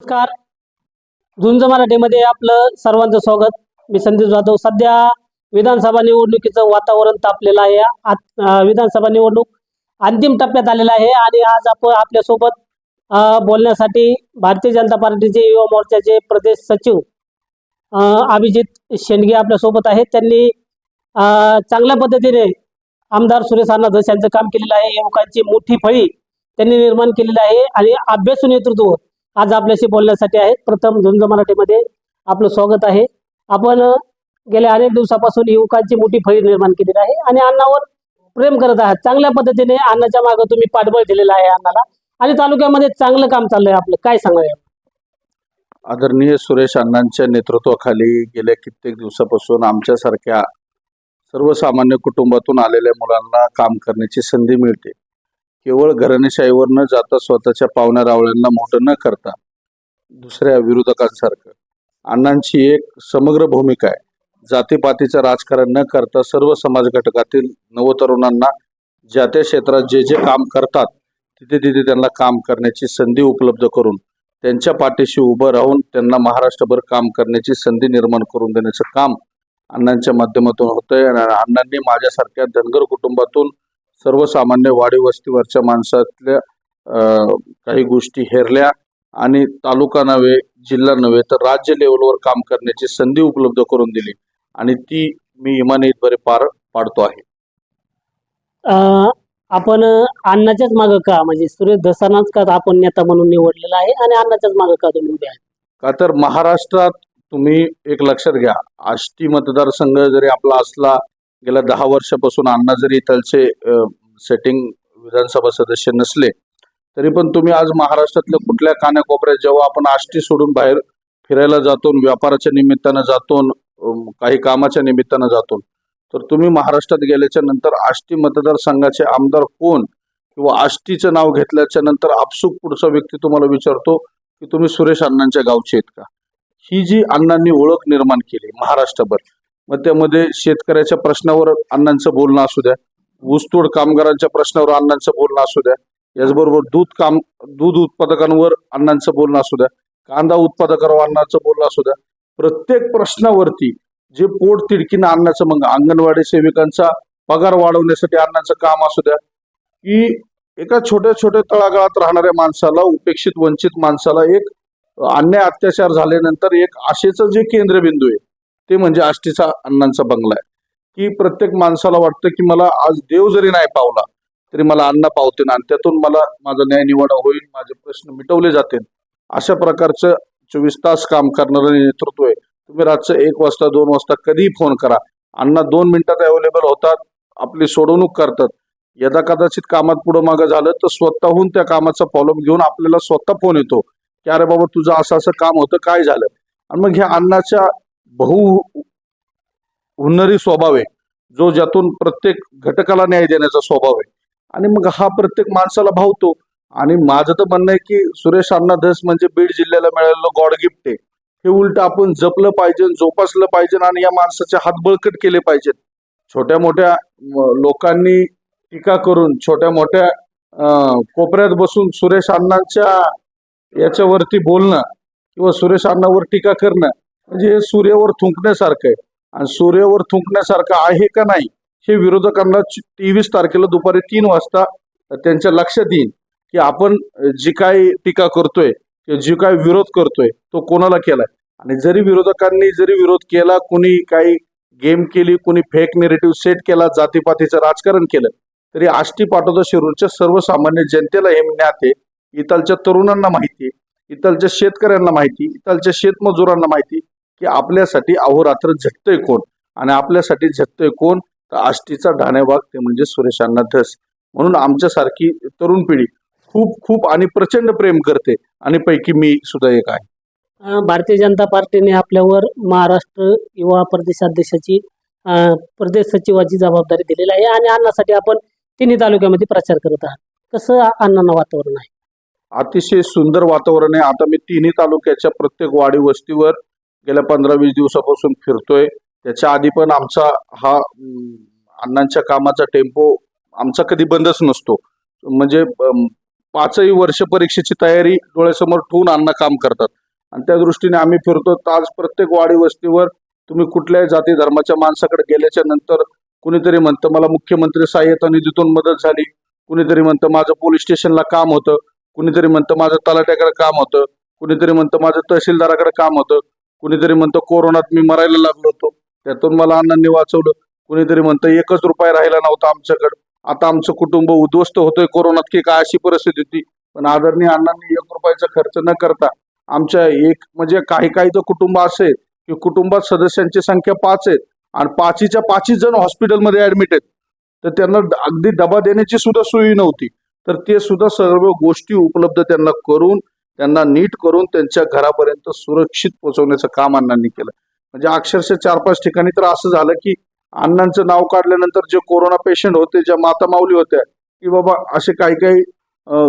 नमस्कार. झुंज मराठीमध्ये आपलं सर्वांचं स्वागत. मी संदीप जाधव. सध्या विधानसभा निवडणुकीचं वातावरण तापलेलं आहे. विधानसभा निवडणूक अंतिम टप्प्यात आलेला आहे आणि आज आपण आपल्यासोबत बोलण्यासाठी भारतीय जनता पार्टीचे युवा मोर्चाचे प्रदेश सचिव अं, अभिजित शेंडगे आपल्यासोबत आहेत. त्यांनी चांगल्या पद्धतीने आमदार सुरेश अण्णा धस यांचं काम केलेलं आहे. युवकांची मोठी फळी त्यांनी निर्माण केलेली आहे आणि अभ्यासू नेतृत्व आज आपल्याशी बोलण्यासाठी आहेत प्रथम झुंज मराठीमध्ये आपलं स्वागत आहे. आपण गेल्या अनेक दिवसापासून युवकांची मोठी फळी निर्माण केलेली आहे आणि अण्णावर प्रेम करत आहात. चांगल्या पद्धतीने अण्णाच्या मागे तुम्ही पाठबळ दिलेलं आहे अण्णाला आणि तालुक्यामध्ये चांगलं काम चाललंय आपलं. काय सांगाय आदरणीय सुरेश अण्णांच्या नेतृत्वाखाली गेल्या कित्येक दिवसापासून आमच्यासारख्या सर्वसामान्य कुटुंबातून आलेल्या मुलांना काम करण्याची संधी मिळते. केवळ घराणेशाहीवर न जाता स्वतःच्या पाहुण्या रावळ्यांना मोठं न करता दुसऱ्या विरोधकांसारखं. अण्णांची एक समग्र भूमिका आहे. जातीपातीचं राजकारण न करता सर्व समाज घटकातील नवतरुणांना ज्या त्या क्षेत्रात जे जे काम करतात तिथे तिथे त्यांना काम करण्याची संधी उपलब्ध करून त्यांच्या पाठीशी उभं राहून त्यांना महाराष्ट्रभर काम करण्याची संधी निर्माण करून देण्याचं काम अण्णांच्या माध्यमातून होतंय. आणि अण्णांनी माझ्यासारख्या धनगर कुटुंबातून सर्वसामान्य वाडी वस्तीवरच्या माणसातल्या काही गोष्टी हेरल्या आणि तालुका नव्हे जिल्हा नव्हे तर राज्य लेवलवर काम करण्याची संधी उपलब्ध करून दिली. आणि ती मी इमाने बरे पार पाडतो आहे. आपण अण्णाच्याच मागं का? म्हणजे सुरेश धसानाच का आपण नेता म्हणून निवडलेला आहे आणि अण्णाच्याच मागं का तुम्ही उभे आहे का तर महाराष्ट्रात तुम्ही एक लक्षात घ्या. आष्टी मतदारसंघ जरी आपला असला गेल्या दहा वर्षापासून अण्णा जरी इथलचे सेटिंग विधानसभा सदस्य नसले तरी पण तुम्ही आज महाराष्ट्रातल्या कुठल्या कानाकोपऱ्यात जेव्हा आपण आष्टी सोडून बाहेर फिरायला जातो व्यापाराच्या निमित्तानं जातो काही कामाच्या निमित्तानं जातो तर तुम्ही महाराष्ट्रात गेल्याच्यानंतर आष्टी मतदारसंघाचे आमदार कोण किंवा आष्टीचं नाव घेतल्याच्या नंतर आपसुक पुढचा व्यक्ती तुम्हाला विचारतो की तुम्ही सुरेश अण्णांच्या गावचे आहेत का? ही जी अण्णांनी ओळख निर्माण केली महाराष्ट्रभर मग त्यामध्ये शेतकऱ्याच्या प्रश्नावर अण्णांचं बोलणं असू द्या. ऊसतोड कामगारांच्या प्रश्नावर अण्णांचं बोलणं असू द्या. याचबरोबर दूध काम दूध उत्पादकांवर अण्णांचं बोलणं असू द्या. कांदा उत्पादकांवर अण्णांचं बोलणं असू द्या. प्रत्येक प्रश्नावरती जे पोट तिडकीनं आणण्याचं मग अंगणवाडी सेविकांचा पगार वाढवण्यासाठी अण्णांचं काम असू द्या. की एका छोट्या छोट्या तळागाळात राहणाऱ्या माणसाला उपेक्षित वंचित माणसाला एक अन्याय अत्याचार झाल्यानंतर एक आशेचं जे केंद्रबिंदू आहे ते म्हणजे आष्टीचा अण्णांचा बंगला आहे. की प्रत्येक माणसाला वाटतं की मला आज देव जरी नाही पावला तरी मला अन्न पावते आणि त्यातून मला माझा न्याय निवाडा होईल माझे प्रश्न मिटवले जातील. अशा प्रकारचं चोवीस तास काम करणारं नेतृत्व आहे. तुम्ही रातचं एक वाजता दोन वाजता कधीही फोन करा. अण्णा दोन मिनिटात अवेलेबल होतात आपली सोडवणूक करतात. यदा कदाचित कामात पुढं मागं झालं तर स्वतःहून त्या कामाचा फॉलोअप घेऊन आपल्याला स्वतः फोन येतो की अरे बाबा तुझं असं असं काम होतं काय झालं? आणि मग ह्या अण्णाच्या बहु हुन्नरी स्वभाव आहे. जो ज्यातून प्रत्येक घटकाला न्याय देण्याचा स्वभाव आहे. आणि मग हा प्रत्येक माणसाला भावतो. आणि माझं तर म्हणणं आहे की सुरेश अण्णा धस म्हणजे बीड जिल्ह्याला मिळालेलं गॉड गिफ्ट आहे. हे उलट आपण जपलं पाहिजे जोपासलं पाहिजे आणि या माणसाचे हात बळकट केले पाहिजेत. छोट्या मोठ्या लोकांनी टीका करून छोट्या मोठ्या कोपऱ्यात बसून सुरेश अण्णांच्या याच्यावरती बोलणं किंवा सुरेश अण्णावर टीका करणं म्हणजे हे सूर्यावर थुंकण्यासारखं आहे. आणि सूर्यावर थुंकण्यासारखं आहे का नाही हे विरोधकांना तेवीस तारखेला दुपारी तीन वाजता त्यांच्या लक्षात येईल की आपण जी काय टीका करतोय किंवा जी काय विरोध करतोय तो कोणाला केलाय. आणि जरी विरोधकांनी जरी विरोध केला कोणी काही गेम केली कोणी फेक नेरेटिव्ह सेट केला जातीपातीचं राजकारण केलं तरी आष्टी पाटोदा शिरूरच्या सर्वसामान्य जनतेला हे ज्ञात आहे. इथलच्या तरुणांना माहिती इथालच्या इथलच्या शेतकऱ्यांना माहिती इथलच्या शेतमजुरांना माहिती की आपल्यासाठी अहोरात्र झटतंय कोण? आणि आपल्यासाठी झटतंय कोण? तर आष्टीचा ढाणेबाग ते म्हणजे सुरेश अण्णा धस. म्हणून आमच्यासारखी तरुण पिढी खूप खूप आणि प्रचंड प्रेम करते. आणि पैकी मी सुद्धा एक आहे. भारतीय जनता पार्टीने आपल्यावर महाराष्ट्र युवा प्रदेशाध्यक्षाची प्रदेश सचिवाची जबाबदारी दिलेली आहे आणि अण्णासाठी आपण तिन्ही तालुक्यामध्ये प्रचार करत आहात. कसं अण्णांना वातावरण आहे? अतिशय सुंदर वातावरण आहे. आता मी तिन्ही तालुक्याच्या प्रत्येक वाडी वस्तीवर गेल्या पंधरा वीस दिवसापासून फिरतोय. त्याच्या आधी पण आमचा हा अण्णांच्या कामाचा टेम्पो आमचा कधी बंदच नसतो. म्हणजे पाचही वर्ष परीक्षेची तयारी डोळ्यासमोर ठेवून अण्णा काम करतात. आणि त्या दृष्टीने आम्ही फिरतो. तर आज प्रत्येक वाडी वस्तीवर तुम्ही कुठल्याही जाती धर्माच्या माणसाकडे गेल्याच्यानंतर कुणीतरी म्हणतं मला मुख्यमंत्री सहाय्यता निधीतून मदत झाली. कुणीतरी म्हणतं माझं पोलीस स्टेशनला काम होतं. कुणीतरी म्हणतं माझं तलाट्याकडे काम होतं. कुणीतरी म्हणतं माझं तहसीलदाराकडे काम होतं. कुणीतरी म्हणतो कोरोनात मी मरायला लागलो होतो. त्यातून मला अण्णांनी वाचवलं. कुणीतरी म्हणतं एकच रुपया राहिला नव्हता आमच्याकडं. आता आमचं कुटुंब उद्ध्वस्त होतोय कोरोनात की काय अशी परिस्थिती होती. पण आदरणीय अण्णांनी एक रुपयाचा खर्च न करता आमच्या एक म्हणजे काही काही तर कुटुंब असे की कुटुंबात सदस्यांची संख्या पाच आहेत आणि पाचीच्या पाचीच जण हॉस्पिटलमध्ये ऍडमिट आहेत. तर त्यांना अगदी डबा देण्याची सुद्धा सोयी नव्हती. तर ते सुद्धा सर्व गोष्टी उपलब्ध त्यांना करून त्यांना नीट करून त्यांच्या घरापर्यंत सुरक्षित पोहोचवण्याचं काम अण्णांनी केलं. म्हणजे अक्षरशः चार पाच ठिकाणी तर असं झालं की अण्णांचं नाव काढल्यानंतर जे कोरोना पेशंट होते ज्या माता माऊली होत्या की बाबा असे काही काही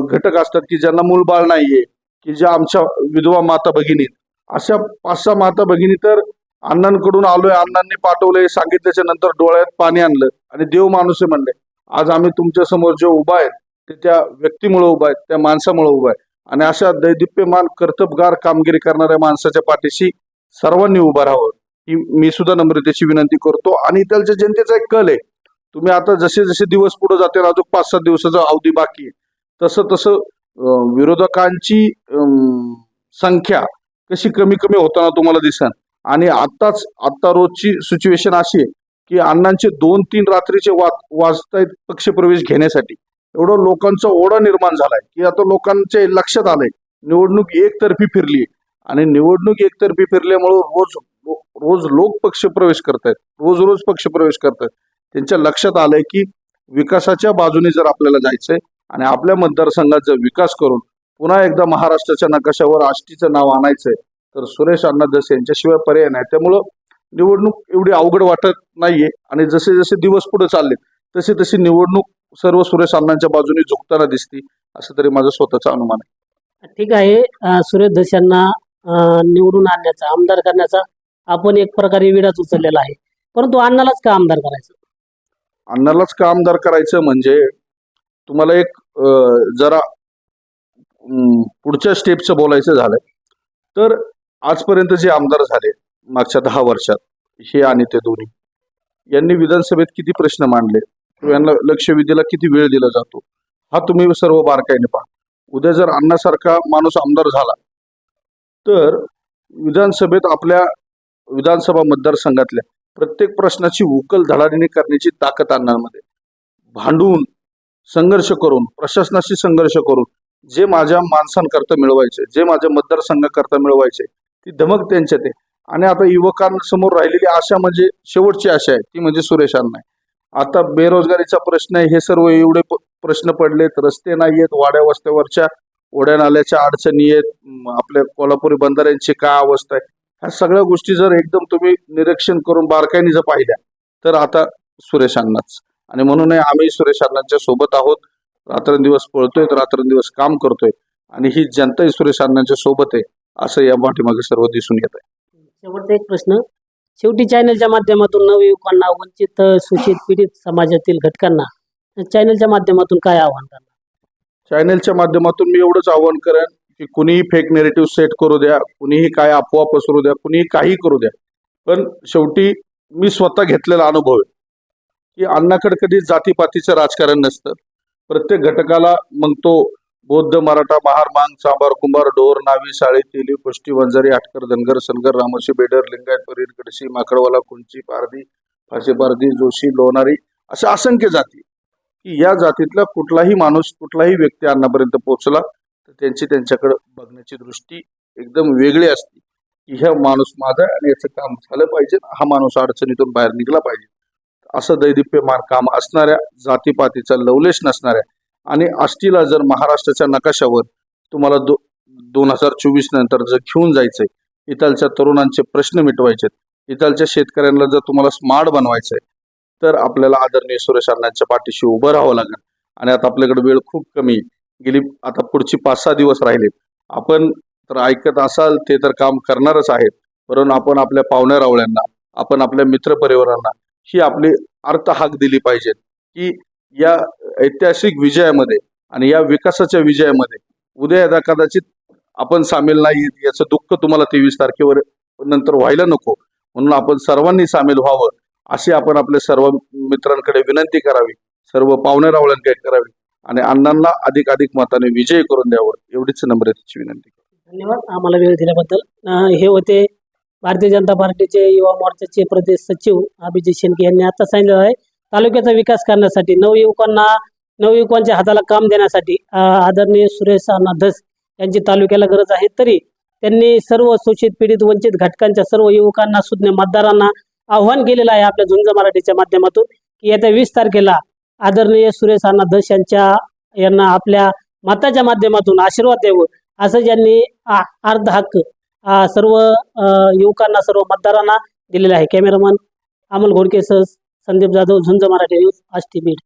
घटक असतात की ज्यांना मूलबाळ नाहीये की ज्या आमच्या विधवा माता भगिनी अशा पाच सहा माता भगिनी तर अण्णांकडून आलोय अण्णांनी पाठवलंय सांगितल्याच्या नंतर डोळ्यात पाणी आणलं आणि देव माणूस म्हणले. आज आम्ही तुमच्यासमोर जे उभा आहेत ते त्या व्यक्तीमुळे उभा आहेत त्या माणसामुळे उभा आहे. आणि अशा दैदिप्यमान कर्तबगार कामगिरी करणाऱ्या माणसाच्या पाठीशी सर्वांनी उभं राहावं. ही मी सुद्धा नम्रतेची विनंती करतो. आणि इथलच्या जनतेचा एक कल आहे. तुम्ही आता जसे जसे दिवस पुढे जातील अजून पाच सात दिवसाचा अवधी बाकी आहे. तसं तसं विरोधकांची संख्या कशी कमी कमी होताना तुम्हाला दिसन. आणि आत्ताच आत्ता रोजची सिच्युएशन अशी आहे की अण्णांचे दोन तीन रात्रीचे वाच वाजतायत पक्षप्रवेश घेण्यासाठी. एवढं लोकांचा ओढा निर्माण झालाय की आता लोकांचे लक्षात आलंय. निवडणूक एकतर्फी फिरली आणि निवडणूक एकतर्फी फिरल्यामुळं रोज रोज लोक पक्षप्रवेश करतायत. रोज रोज पक्ष प्रवेश करतायत. त्यांच्या लक्षात आलंय की विकासाच्या बाजूने जर आपल्याला जायचंय आणि आपल्या मतदारसंघात जर विकास करून पुन्हा एकदा महाराष्ट्राच्या नकाशावर आष्टीचं नाव आणायचंय तर सुरेश अण्णा जसे यांच्याशिवाय पर्याय नाही. त्यामुळं निवडणूक एवढी अवघड वाटत नाहीये. आणि जसे जसे दिवस पुढे चालले तसे तशी निवडणूक सर्व सुरेश अण्णांच्या बाजूने झुकताना दिसती असं तरी माझं स्वतःचा अनुमान आहे. ठीक आहे सुरेश धस यांना अं, निवडून आणण्याचा आमदार करण्याचा आपण एक प्रकारे विडाच उचललेला आहे. परंतु अण्णालाच का आमदार करायचं? अण्णालाच का आमदार करायचं म्हणजे तुम्हाला एक जरा पुढच्या स्टेपचं बोलायचं झालं तर आजपर्यंत जे आमदार झाले मागच्या दहा वर्षात हे आणि ते दोन्ही यांनी विधानसभेत किती प्रश्न मांडले? यांना यांना लक्षवेधीला किती वेळ दिला जातो? हा तुम्ही सर्व बारकाईने पहा. उद्या जर अण्णासारखा माणूस आमदार झाला तर विधानसभेत आपल्या विधानसभा मतदारसंघातल्या प्रत्येक प्रश्नाची उकल धडाडीने करण्याची ताकद अण्णांमध्ये. भांडून संघर्ष करून प्रशासनाशी संघर्ष करून जे माझ्या माणसांकरता मिळवायचे जे माझ्या मतदारसंघाकरता मिळवायचे ती धमक त्यांच्यात आहे. आणि आता युवकांसमोर राहिलेली आशा म्हणजे शेवटची आशा आहे ती म्हणजे सुरेश अण्णा आहे. आता बेरोजगारीचा प्रश्न आहे. हे सर्व एवढे प्रश्न पडलेत. रस्ते नाही आहेत वाड्या वस्त्यावरच्या ओढ्या नाल्याच्या अडचणी आहेत. आपल्या कोल्हापुरी बंधाऱ्यांची काय अवस्था आहे? ह्या सगळ्या गोष्टी जर एकदम तुम्ही निरीक्षण करून बारकाईने जर पाहिल्या तर आता सुरेश अण्णाच. आणि म्हणून आम्ही सुरेश अण्णांच्या सोबत आहोत. रात्रंदिवस पळतोय रात्रंदिवस काम करतोय. आणि ही जनताही सुरेश अण्णांच्या सोबत आहे असं या पाठीमागे सर्व दिसून येत आहे शेवटचा एक प्रश्न. शेवटी चॅनलच्या माध्यमातून नवयुवकांना वंचित सूचित पीडित समाजातील घटकांना चॅनलच्या माध्यमातून काय आव्हान करणार? चॅनलच्या माध्यमातून मी एवढंच आव्हान करेन की कुणीही फेक नेरेटिव्ह सेट करू द्या कुणीही काय अफवा पसरू द्या कुणीही काही करू द्या. पण शेवटी मी स्वतः घेतलेला अनुभव आहे की अण्णाकडे कधी जातीपातीचं राजकारण नसतं. प्रत्येक घटकाला मग तो बौद्ध मराठा महार मांग सांबार कुंभार डोर नावी साळी तेली पुष्टी वंजारी आटकर धनगर सनगर रामोशी बेडर लिंगायत परीर कडशी माकडवाला कुंची पारधी फाशी पारधी जोशी लोणारी अशा असंख्य जाती की या जातीतला कुठलाही माणूस कुठलाही व्यक्ती अन्नापर्यंत पोहोचला तर त्यांची त्यांच्याकडे बघण्याची दृष्टी एकदम वेगळी असते की ह्या माणूस माझा आणि याचं काम झालं पाहिजे हा माणूस अडचणीतून बाहेर निघला पाहिजे. असं दैदिप्यमान काम असणाऱ्या जातीपातीचा लवलेश नसणाऱ्या आणि आष्टीला जर महाराष्ट्राच्या नकाशावर तुम्हाला दो दोन हजार चोवीस नंतर जर घेऊन जायचंय इथलच्या तरुणांचे प्रश्न मिटवायचे इथलच्या शेतकऱ्यांना जर तुम्हाला स्मार्ट बनवायचंय तर आपल्याला आदरणीय सुरेश अण्णांच्या पाठीशी उभं राहावं लागेल. आणि आता आपल्याकडे वेळ खूप कमी गेली आता पुढची पाच सहा दिवस राहिलेत. आपण तर ऐकत असाल ते तर काम करणारच आहेत. परंतु आपण आपल्या पाहुण्या रावळ्यांना आपण आपल्या मित्रपरिवारांना ही आपली अर्थ हाक दिली पाहिजेत की या ऐतिहासिक विजयामध्ये आणि या विकासाच्या विजयामध्ये उद्या यदा कदाचित आपण सामील नाही याचं दुःख तुम्हाला तेवीस तारखेवर नंतर व्हायला नको. म्हणून आपण सर्वांनी सामील व्हावं अशी आपण आपल्या सर्व मित्रांकडे विनंती करावी सर्व पाहुणे रावळ्यांकडे करावी आणि अण्णांना अधिक अधिक मताने विजय करून द्यावं एवढीच नम्रतेची विनंती धन्यवाद. आम्हाला वेळ दिल्याबद्दल. हे होते भारतीय जनता पार्टीचे युवा मोर्चाचे प्रदेश सचिव अभिजित शेंडके यांनी आता सांगितलं आहे तालुक्याचा विकास करण्यासाठी नवयुवकांना नवयुवकांच्या हाताला काम देण्यासाठी आदरणीय सुरेश अण्णा धस यांची तालुक्याला गरज आहे. तरी त्यांनी सर्व शोषित पीडित वंचित घटकांच्या सर्व युवकांना सुज्ञ मतदारांना आव्हान केलेलं आहे आपल्या झुंज मराठीच्या माध्यमातून की येत्या वीस तारखेला आदरणीय सुरेश अण्णा धस यांच्या यांना आपल्या मताच्या माध्यमातून आशीर्वाद द्यावं असं ज्यांनी आ- अर्ध हक्क सर्व युवकांना सर्व मतदारांना दिलेला आहे. कॅमेरामन अमोल घोडकेसह संदीप जाधव झुंज मराठी न्यूज आष्टी बीड.